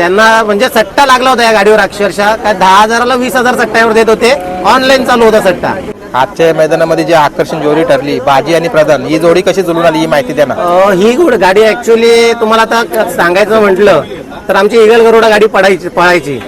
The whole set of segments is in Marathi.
त्यांना म्हणजे सट्टा लागला होता या गाडीवर अक्षरशः. काय दहा हजाराला वीस हजार सट्ट्यावर देत होते. ऑनलाईन चालू होता सट्टा. आजच्या या मैदानामध्ये जी आकर्षण जोडी ठरली बाजी आणि प्रधान ही जोडी कशी जुळून आली ही माहिती द्या ना. अं, ही गुड गाडी ऍक्च्युली तुम्हाला आता सांगायचं म्हटलं तर आमची इगल गरुडा गाडी पडायची पळायची.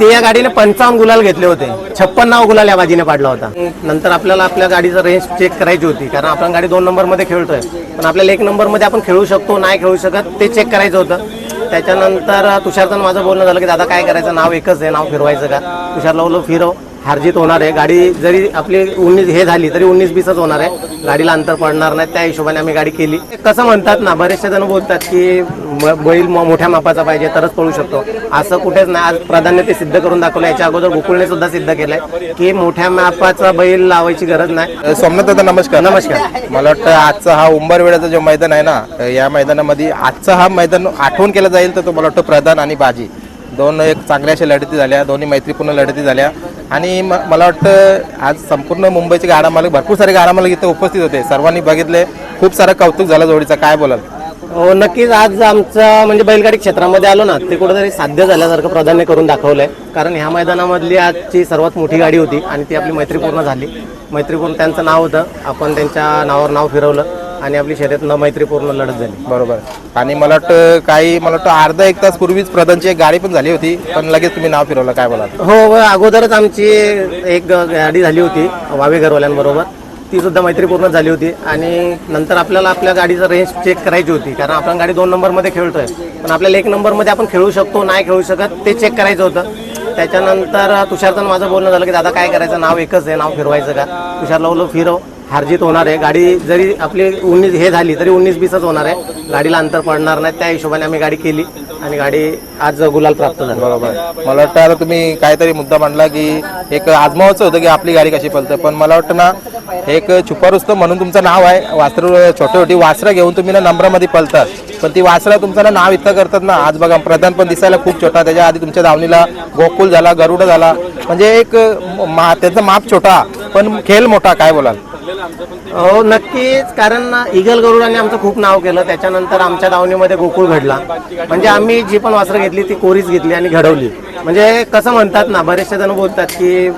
ते या गाडीने पंचावन्न गुलाल घेतले होते. छप्पन नाव गुलाल या बाजीने पाडला होता. नंतर आपल्याला आपल्या गाडीचं रेंज चेक करायची होती कारण आपण गाडी दोन नंबरमध्ये खेळतोय. पण आपल्याला एक नंबरमध्ये आपण खेळू शकतो नाही खेळू शकत ते चेक करायचं होतं. त्याच्यानंतर तुषारचं माझं बोलणं झालं की दादा काय करायचं? नाव एकच आहे नाव फिरवायचं का? तुषारला बोललो फिरव हार्जित होणार आहे. गाडी जरी आपली उन्नीस हे झाली तरी उन्नीस बीसच होणार आहे. गाडीला अंतर पडणार नाही. त्या हिशोबाने आम्ही गाडी केली. कसं म्हणतात ना बरेचसे जण बोलतात की बैल मोठ्या मापाचा पाहिजे तरच पळू शकतो. असं कुठेच नाही. आज प्राधान्य ते सिद्ध करून दाखवलं. याच्या अगोदर गोकुळने सुद्धा सिद्ध केलंय की मोठ्या मापाचा बैल लावायची गरज नाही. सोमनाथ दादा नमस्कार. नमस्कार. मला वाटतं आजचा हा उंबरवेळाचा जो मैदान आहे ना या मैदानामध्ये आजचा हा मैदान आठवण केलं जाईल तर तो मला वाटतं प्रधान आणि बाजी. दोन एक चांगल्या अशा लढती झाल्या दोन्ही मैत्रीपूर्ण लढती झाल्या. आणि मला वाटतं आज संपूर्ण मुंबईचे गाडा मालक भरपूर सारे गाडा मालक इथे उपस्थित होते. सर्वांनी बघितले खूप सारं कौतुक झालं जोडीचं. काय बोलाल? हो नक्कीच आज आमचं म्हणजे बैलगाडी क्षेत्रामध्ये आलो ना ते कुठेतरी साध्य झाल्यासारखं प्राधान्य करून दाखवलंय. कारण ह्या मैदानामधली आजची सर्वात मोठी गाडी होती आणि ती आपली मैत्रीपूर्ण झाली. मैत्रीपूर्ण त्यांचं नाव होतं आपण त्यांच्या नावावर नाव फिरवलं आणि आपली शर्यत न मैत्रीपूर्ण लढत झाली. बरोबर. आणि मला वाटतं काही मला वाटतं अर्धा एक तास पूर्वीच प्रधानची एक गाडी पण झाली होती पण लगेच तुम्ही नाव फिरवलं काय बोलाल? हो अगोदरच आमची एक गाडी झाली होती वावे घरवाल्यांबरोबर. ती सुद्धा मैत्रीपूर्ण झाली होती आणि नंतर आपल्याला आपल्या गाडीचं रेंज चेक करायची होती. कारण आपण गाडी दोन नंबरमध्ये खेळतोय. पण आपल्याला एक नंबरमध्ये आपण खेळू शकतो नाही खेळू शकत ते चेक करायचं होतं. त्याच्यानंतर तुषारचं माझं बोलणं झालं की दादा काय करायचं? नाव एकच आहे नाव फिरवायचं का? तुषारला बोललो फिरव. हार्जित होणार आहे. गाडी जरी आपली उन्नीस हे झाली तरी उन्नीस बीसच होणार आहे. गाडीला अंतर पडणार नाही. त्या हिशोबाने आम्ही गाडी केली आणि गाडी आज गुलाल प्राप्त झाली. बरोबर. मला वाटतं आता तुम्ही काहीतरी मुद्दा मांडला की एक आजमावायचं होतं की आपली गाडी कशी पलते पण मला वाटतं ना एक छुपारुस्त म्हणून तुमचं नाव आहे. वासरू छोटी छोटी वासरं घेऊन तुम्ही ना नंबरामध्ये पलतात पण ती वासरा तुमचं ना नाव इतकं करतात ना आज बघा प्रधान पण दिसायला खूप छोटा त्याच्या आधी तुमच्या धावणीला गोकुल झाला गरुड झाला. म्हणजे एक मा त्याचा माप छोटा पण खेळ मोठा काय बोलाल? हो नक्कीच कारण ना इगल गरुडाने आमचं खूप नाव केलं. त्याच्यानंतर आमच्या दावणीमध्ये गोकुळ घडला. म्हणजे आम्ही जी पण वासरं घेतली ती कोरीच घेतली आणि घडवली. म्हणजे कसं म्हणतात ना बरेचसे जण बोलतात की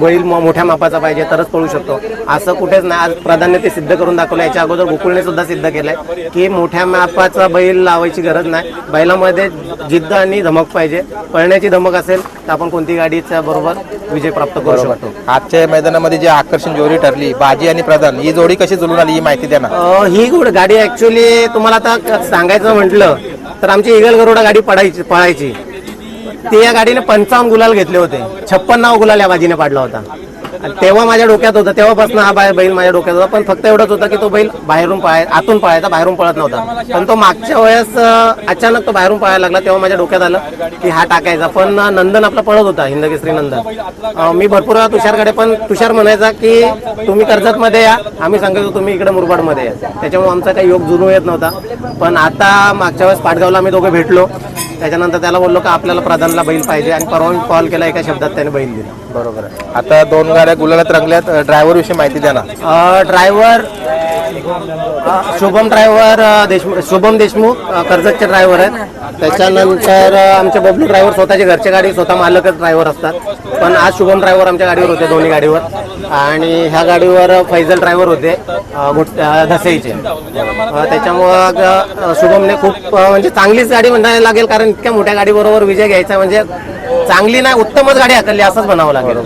बैल म- मोठ्या मापाचा पाहिजे तरच पळू शकतो. असं कुठेच नाही आज प्राधान्य ते सिद्ध करून दाखवलं याच्या अगोदर गोकुळने सुद्धा सिद्ध केलंय की मोठ्या मापाचा बैल लावायची गरज नाही. बैलामध्ये जिद्द आणि धमक पाहिजे. पळण्याची धमक असेल तर आपण कोणती गाडीच्या बरोबर विजय प्राप्त करू शकतो. आजच्या मैदानामध्ये जी आकर्षण जोडी ठरली बाजी आणि प्रधान ही जोडी कशी जुळून आली ही माहिती द्या ना. अ, ही गुड गाडी ऍक्च्युली तुम्हाला आता क- सांगायचं म्हटलं तर आमची इगल गरुडा गाडी पडायची पळायची. ते या गाडीने पंचावन्न गुलाल घेतले होते. छप्पन नाव गुलाल या बाजीने पाडला होता. आणि तेव्हा माझ्या डोक्यात होता तेव्हापासून हा बैल माझ्या डोक्यात होता पण फक्त एवढंच होतं की तो बैल बाहेरून पळाय आतून पळायचा बाहेरून पळत नव्हता. पण तो मागच्या वेळेस अचानक तो बाहेरून पळायला लागला तेव्हा माझ्या डोक्यात आलं की हा टाकायचा. पण नंदन आपला पळत होता हिंदकेसरी नंदन. मी भरपूर वेळा तुषारकडे पण तुषार म्हणायचा की तुम्ही कर्जत मध्ये या आम्ही सांगायचो तुम्ही इकडे मुरबाडमध्ये या. त्याच्यामुळे आमचा काही योग जुनू येत नव्हता. पण आता मागच्या वेळेस पाटगावला आम्ही दोघे भेटलो. त्याच्यानंतर त्याला बोललो का आपल्याला प्रधानला बैल पाहिजे आणि परवा कॉल केला एका शब्दात त्याने बैल दिला. बरोबर आता दोन गाड्या गुलालात रंगल्यात. ड्रायव्हर विषयी माहिती द्या ना. ड्रायव्हर शुभम ड्रायव्हर देशमुख शुभम देशमुख कर्जतचे ड्रायव्हर आहेत. त्याच्यानंतर आमचे बबलू ड्रायव्हर स्वतःची घरच्या गाडी स्वतः मालकच ड्रायव्हर असतात. पण आज शुभम ड्रायव्हर आमच्या गाडीवर होते दोन्ही गाडीवर. आणि ह्या गाडीवर फैजल ड्रायव्हर होते अ, अ, धसईचे. अ, त्याच्यामुळं अ, शुभमने खूप अ, म्हणजे चांगलीच गाडी म्हणायला लागेल कारण इतक्या मोठ्या गाडीबरोबर विजय घ्यायचा म्हणजे चांगली नाही उत्तमच गाडी हाकलली असंच म्हणावं लागेल.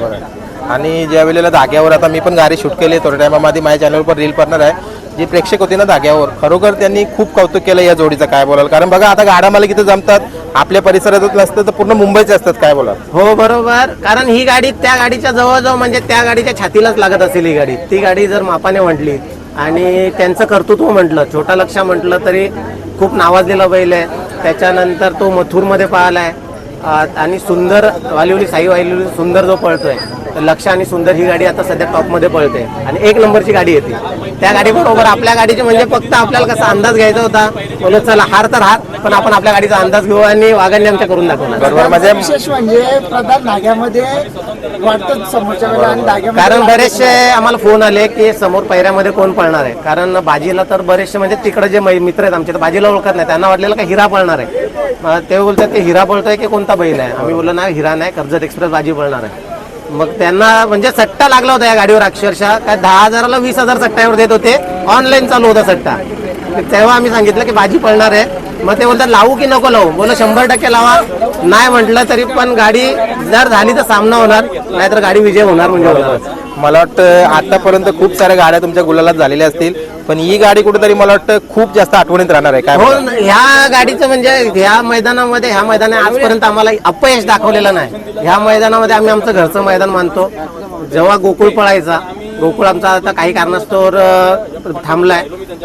आणि ज्या वेळेला धाग्यावर आता मी पण गाडी शूट केली थोड्या टायमामध्ये माझ्या चॅनलवर पण रील करणार आहे जी प्रेक्षक होती ना धाग्यावर खरोखर त्यांनी खूप कौतुक केलं या जोडीचं काय बोलाल? कारण बघा आता गाड्या मला किती जमतात आपल्या परिसरातच नसतं तर पूर्ण मुंबईचे असतात काय बोलाल? हो बरोबर. कारण ही गाडी त्या गाडीच्या जवळजवळ म्हणजे त्या गाडीच्या छातीलाच लागत असेल ही गाडी. ती गाडी जर मापाने म्हटली आणि त्यांचं कर्तृत्व म्हटलं छोटा लक्ष म्हटलं तरी खूप नावाजलेला बैल आहे. त्याच्यानंतर तो मथुरमध्ये पाहिला आहे आणि सुंदर वालिवली साई वालिवली सुंदर जो पळतोय. लक्ष आणि सुंदर ही गाडी आता सध्या टॉपमध्ये पळते. आणि एक नंबरची गाडी येते. त्या गाडी बरोबर आपल्या गाडीची म्हणजे फक्त आपल्याला कसा अंदाज घ्यायचा होता बोलत चला हार तर हार पण आपण आपल्या गाडीचा अंदाज घेऊ आणि वाघांनी आमच्या करून दाखवणार. बरोबर म्हणजे विशेष म्हणजे प्रधान धाग्यामध्ये कारण बरेचसे आम्हाला फोन आले की समोर पैऱ्यामध्ये कोण पळणार आहे? कारण बाजीला तर बरेचसे म्हणजे तिकडे जे मै- मित्र आहेत आमचे तर बाजीला ओळखत नाही. त्यांना वाटलेलं का हिरा पळणार आहे? ते बोलतात की हिरा पळतोय की कोणता बैल आहे? आम्ही बोललो नाही हिरा नाही कर्जत एक्सप्रेस बाजी पळणार आहे. मग त्यांना म्हणजे सट्टा लागला होता या गाडीवर अक्षरशः. काय दहा हजाराला वीस हजार सट्ट्यावर देत होते. ऑनलाईन चालू होता सट्टा. तेव्हा आम्ही सांगितलं की भाजी पळणार आहे. मग ते बोलतात लावू की नको लावू? बोल शंभर टक्के लावा. नाही म्हटलं तरी पण गाडी जर झाली तर सामना होणार नाहीतर गाडी विजय होणार म्हणजे होणार मला वाटतं आतापर्यंत खूप साऱ्या गाड्या तुमच्या गुलालात झालेल्या असतील. पण ही गाडी कुठेतरी मला वाटतं खूप जास्त आठवणीत राहणार आहे. काय हो ह्या गाडीचं म्हणजे ह्या मैदानामध्ये ह्या मैदानात आजपर्यंत आम्हाला अपयश दाखवलेलं नाही. ह्या मैदानामध्ये आम्ही आमचं घरचं मैदान मानतो. जेव्हा गोकुळ पळायचा गोकुळ आमचा आता काही कारणास्तव अं, थांबलाय.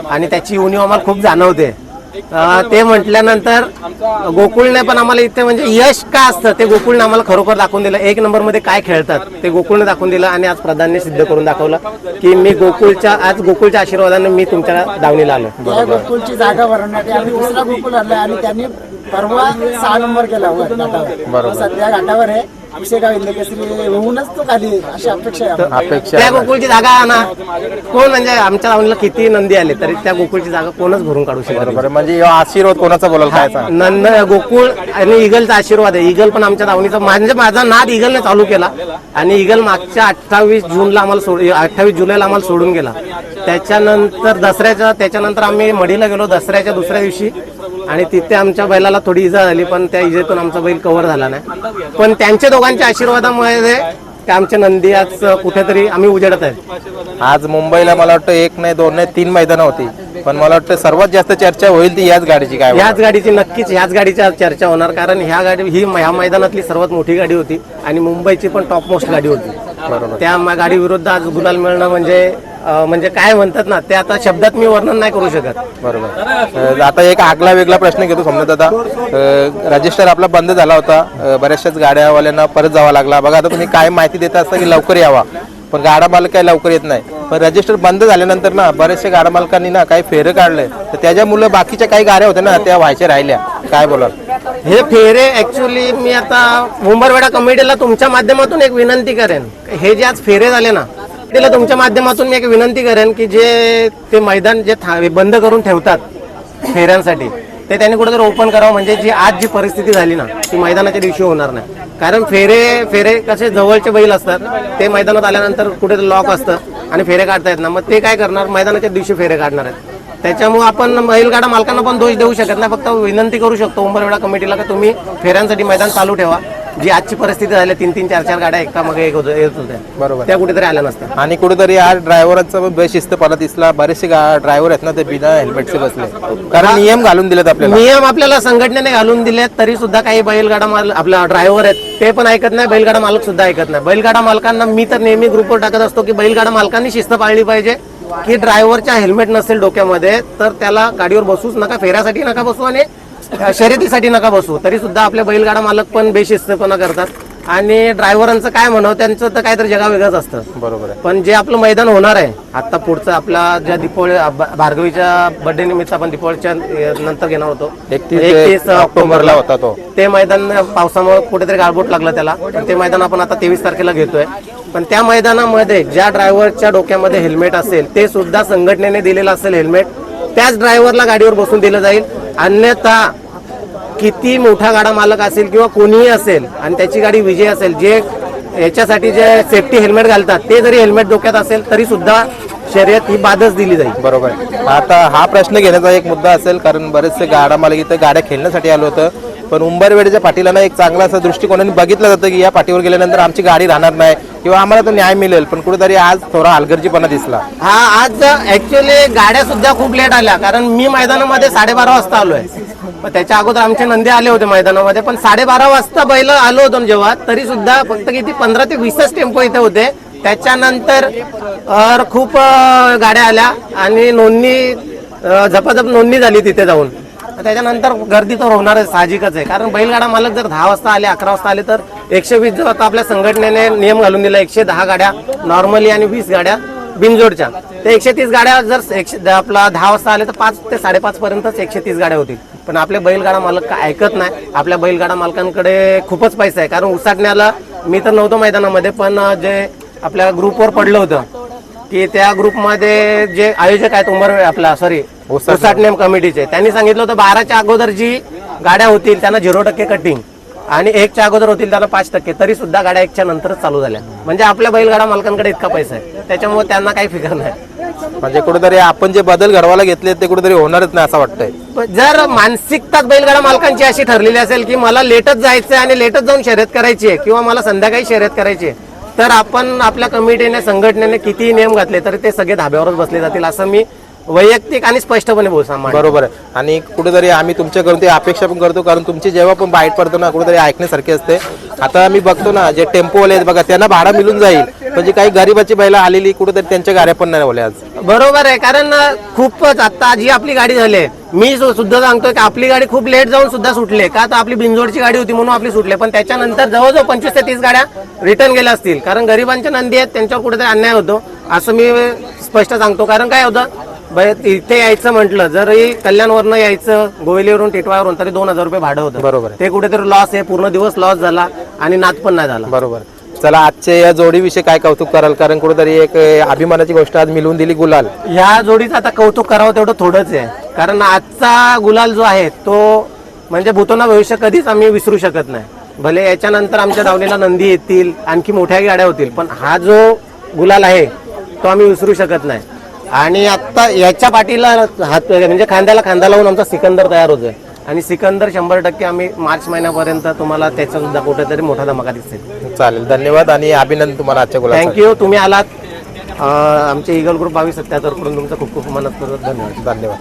आणि त्याची उणीव आम्हाला खूप जाणवते. ते म्हटल्यानंतर गोकुळने पण आम्हाला इथे म्हणजे यश का असतं? ते गोकुळने आम्हाला खरोखर दाखवून दिलं. एक नंबरमध्ये काय खेळतात? ते गोकुळने दाखवून दिलं आणि आज प्रधानने सिद्ध करून दाखवलं की मी गोकुळच्या आज गोकुळच्या आशीर्वादाने मी तुमच्या दावणीला आलो गोकुळची जागा आम्ही दुसरा गोकुळ आणि त्यांनी परवा सहा नंबर केला सध्या घाटावर आहे. विषयगाव इंद्र केसरी होऊनच तो खाली येईल, अशी अपेक्षा आहे आम्हाला. अपेक्षा त्या. गोकुळची जागा आणा कोण म्हणजे आमच्या दावणीला किती नंदी आले तरी त्या गोकुळची जागा कोणच भरून काढू शकत बरोबर. म्हणजे ह्यो आशीर्वाद कोणाचा बोलाल काय सांग नंद गोकुळ आणि इगलचा आशीर्वाद आहे इगल पण आमच्या दावणीचा म्हणजे माझा नाद इगलने चालू केला आणि इगल मागच्या अठ्ठावीस जूनला आम्हाला सोड अठ्ठावीस जुलैला आम्हाला सोडून गेला त्याच्यानंतर दसऱ्याच्या त्याच्यानंतर आम्ही मढीला गेलो दसऱ्याच्या दुसऱ्या दिवशी आणि तिथे आमच्या बैलाला थोडी इजा झाली पण त्या इजेतून आमचा बैल कव्हर झाला नाही. पण त्यांच्या दोघांच्या आशीर्वादामुळे आमचे नंदी आज कुठेतरी आम्ही उजेडत आहेत आज मुंबईला मला वाटतं एक नाही दोन नाही तीन मैदानं होती. पण मला वाटतं सर्वात जास्त चर्चा होईल ती याच गाडीची काय? ह्याच गाडीची नक्कीच ह्याच गाडीची आज चर्चा होणार. कारण ह्या गाडी ही ह्या मैदानातली सर्वात मोठी गाडी होती आणि मुंबईची पण टॉप मोस्ट गाडी होती. बरोबर. त्या म- गाडी विरुद्ध आज गुलाल मिळणं म्हणजे म्हणजे काय म्हणतात ना ते आता शब्दात मी वर्णन नाही करू शकत. बरोबर. आता एक आगला वेगळा प्रश्न घेतो समजत आता रजिस्टर आपला बंद झाला होता. बऱ्याचशाच गाड्यावाल्यांना परत जावा लागला. बघा आता तुम्ही काय माहिती देता असता की लवकर यावा. पण गाडा मालक काही लवकर येत नाही. पण रजिस्टर बंद झाल्यानंतर ना बऱ्याचशा गाडा मालकांनी ना काही फेरं काढले तर त्याच्यामुळे बाकीच्या काही गाड्या होत्या ना त्या व्हायच्या राहिल्या. काय बोलाल? हे फेरे ऍक्च्युली मी आता मुंबरवेडा कमिटीला तुमच्या माध्यमातून एक विनंती करेन. हे जे आज फेरे झाले ना तिला तुमच्या माध्यमातून मी एक विनंती करेन की जे ते मैदान जे था- बंद करून ठेवतात फेऱ्यांसाठी ते त्यांनी कुठेतरी ओपन करावं. म्हणजे जी आज जी परिस्थिती झाली ना ती मैदानाच्या दिवशी होणार नाही. कारण फेरे फेरे कसे जवळचे बैल असतात ते मैदानात आल्यानंतर कुठेतरी लॉक असतं आणि फेरे काढता येत ना मग ते काय करणार? मैदानाच्या दिवशी फेरे काढणार आहेत. त्याच्यामुळे आपण बैलगाडा मालकांना पण दोष देऊ शकत नाही. फक्त विनंती करू शकतो उंबरवेडा कमिटीला का तुम्ही फेऱ्यांसाठी मैदान चालू ठेवा. जी आजची परिस्थिती झाली तीन तीन चार चार गाड्या एका मागे एक होत येत होत्या. बरोबर. त्या कुठेतरी आल्या नसत्या. आणि कुठेतरी आज ड्रायव्हरांचा पण बेशिस्तपणा दिसला बरेचसे ड्रायव्हर आहेत ना ते बिना हेल्मेटचे बसले. कारण नियम घालून दिलेत आपल्याला. नियम आपल्याला संघटनेने घालून दिले तरी सुद्धा काही बैलगाडा माल आपला ड्रायव्हर आहेत ते पण ऐकत नाही बैलगाडा मालक सुद्धा ऐकत नाही. बैलगाडा मालकांना मी तर नेहमी ग्रुपवर टाकत असतो की बैलगाडा मालकांनी शिस्त पाळली पाहिजे की ड्रायव्हरच्या हेल्मेट नसेल डोक्यामध्ये तर त्याला गाडीवर बसूच नका फेऱ्यासाठी नका बसू आणि शर्यतीसाठी नका बसू. तरी सुद्धा आपले बैलगाडा मालक पण बेशिस्तपणा करतात. आणि ड्रायव्हरांचं काय म्हणावं त्यांचं तर काहीतरी जगा वेगळंच असतं. बरोबर आहे. पण जे आपलं मैदान होणार आहे आता पुढचं आपला ज्या दीपावली भार्गवीच्या बर्थडे निमित्त आपण दीपावलीच्या नंतर घेणार होतो. 31 ऑक्टोबरला होता तो. ते मैदान पावसामुळे कुठेतरी गाळबोट लागलं त्याला. ते मैदान आपण आता तेवीस तारखेला घेतोय. पण त्या मैदानामध्ये ज्या ड्रायव्हरच्या डोक्यामध्ये हेल्मेट असेल ते सुद्धा संघटनेने दिलेलं असेल हेल्मेट त्याच ड्रायव्हरला गाडीवर बसून दिलं जाईल. अन्यथा किती मोठा गाडा मालक असेल किंवा कोणीही असेल आणि त्याची गाडी विजय असेल जे याच्यासाठी जे सेफ्टी हेल्मेट घालतात ते जरी हेल्मेट डोक्यात असेल तरी सुद्धा शर्यत ही बादच दिली जाईल. बरोबर. आता हा प्रश्न घेण्याचा एक मुद्दा असेल कारण बरेचसे गाडा मालक इथं गाड्या खेळण्यासाठी आलो होतं. पण उंबरवेडच्या पाठीला ना एक चांगला असा दृष्टिकोनाने बघितलं जातं की या पाठीवर गेल्यानंतर आमची गाडी राहणार नाही किंवा आम्हाला तो न्याय मिळेल पण कुठेतरी आज थोडा हलगर्जीपणा दिसला. हा आज ऍक्च्युली गाड्या सुद्धा खूप लेट आल्या कारण मी मैदानामध्ये साडेबारा वाजता आलोय. पण त्याच्या अगोदर आमचे नंदी आले होते मैदानामध्ये पण साडेबारा वाजता बैल आलो होतो जेव्हा तरी सुद्धा फक्त किती पंधरा ते वीसच टेम्पो इथे होते. त्याच्यानंतर खूप गाड्या आल्या आणि नोंदणी झपाझप नोंदणी झाली तिथे जाऊन. त्याच्यानंतर गर्दी तर होणारच साहजिकच आहे. कारण बैलगाडा मालक जर दहा वाजता आले अकरा वाजता आले तर एकशे वीस जो आता आपल्या संघटनेने नियम घालून दिला एकशे दहा गाड्या नॉर्मली आणि वीस गाड्या बिनजोडच्या. ते एकशे तीस गाड्या जर एकशे आपला दहा वाजता आले तर पाच ते साडेपाच पर्यंतच एकशे तीस गाड्या होतील. पण आपले बैलगाडा मालक ऐकत नाही. आपल्या बैलगाडा मालकांकडे खूपच पैसा आहे. कारण उसाटण्याला मी तर नव्हतो मैदानामध्ये पण जे आपल्या ग्रुपवर पडलं होतं की त्या ग्रुपमध्ये जे आयोजक आहेत उमर आपला सॉरी उसाटणे. कमिटीचे त्यांनी सांगितलं होतं बाराच्या अगोदर जी गाड्या होतील त्यांना झिरो टक्के कटिंग आणि एकच्या अगोदर होतील त्यांना पाच टक्के. तरी सुद्धा गाड्या एकच्या नंतरच चालू झाल्या. म्हणजे आपल्या बैलगाडा मालकांकडे इतका पैसा आहे. त्याच्यामुळे त्यांना काही फिकर नाही. म्हणजे कुठेतरी आपण जे बदल घडवायला घेतले ते कुठेतरी होणारच नाही असं वाटतंय. जर मानसिकताच बैलगाडा मालकांची अशी ठरलेली असेल की मला लेटच जायचं आणि लेटच जाऊन शर्यत करायची आहे किंवा मला संध्याकाळी शर्यत करायची आहे तर आपण आपल्या कमिटीने संघटनेने कितीही नियम घातले तरी ते सगळे धाब्यावरच बसले जातील असं मी वैयक्तिक आणि स्पष्टपणे बोल सांभाळ बरोबर आहे. आणि कुठेतरी आम्ही तुमच्याकडून ते अपेक्षा पण करतो कारण तुमची जेव्हा पण बाईट पडतो ना कुठेतरी ऐकण्यासारखी असते. आता आम्ही बघतो ना जे टेम्पोवाले आहेत बघा त्यांना भाडं मिळून जाईल. पण जी काही गरीबाची बैला आलेली कुठेतरी त्यांच्या गाड्या पण नाही आज. बरोबर आहे कारण खूपच आता जी आपली गाडी झाली मी सुद्धा सांगतोय की आपली गाडी खूप लेट जाऊन सुद्धा सुटली. का तर आपली बिनजोडची गाडी होती म्हणून आपली सुटली पण त्याच्यानंतर जवळजवळ पंचवीस ते तीस गाड्या रिटर्न गेल्या असतील. कारण गरिबांच्या नंदी आहेत त्यांच्यावर कुठेतरी अन्याय होतो असं मी स्पष्ट सांगतो. कारण काय होतं इथे यायचं म्हटलं जरी कल्याणवरनं यायचं गोवेलीवरून टिटवाळवरून तरी दोन हजार रुपये भाडं होतं. बरोबर. ते कुठेतरी लॉस आहे पूर्ण दिवस लॉस झाला आणि नाद पण नाही झाला. बरोबर. चला आजच्या या जोडीविषयी काय कौतुक कराल? कारण कुठेतरी एक अभिमानाची गोष्ट आज मिळवून दिली गुलाल. ह्या जोडीचं आता कौतुक करावं तेवढं थोडंच आहे. कारण आजचा गुलाल जो आहे तो म्हणजे भूतोना भविष्य कधीच आम्ही विसरू शकत नाही. भले याच्यानंतर आमच्या दावणीला नंदी येतील आणखी मोठ्या गाड्या होतील पण हा जो गुलाल आहे तो आम्ही विसरू शकत नाही. आणि आता याच्या पाठीला हात म्हणजे खांद्याला खांदा लावून आमचा सिकंदर तयार होतोय. आणि सिकंदर शंभर टक्के आम्ही मार्च महिन्यापर्यंत तुम्हाला त्याचा सुद्धा कुठेतरी मोठा धमाका दिसेल चालेल धन्यवाद आणि अभिनंदन तुम्हाला आजच्या गुलाल थँक्यू तुम्ही आलात. आमचे इगल ग्रुप बावीस सत्याहत्तरकडून तुमचं खूप खूप मनपूर्वक धन्यवाद. धन्यवाद.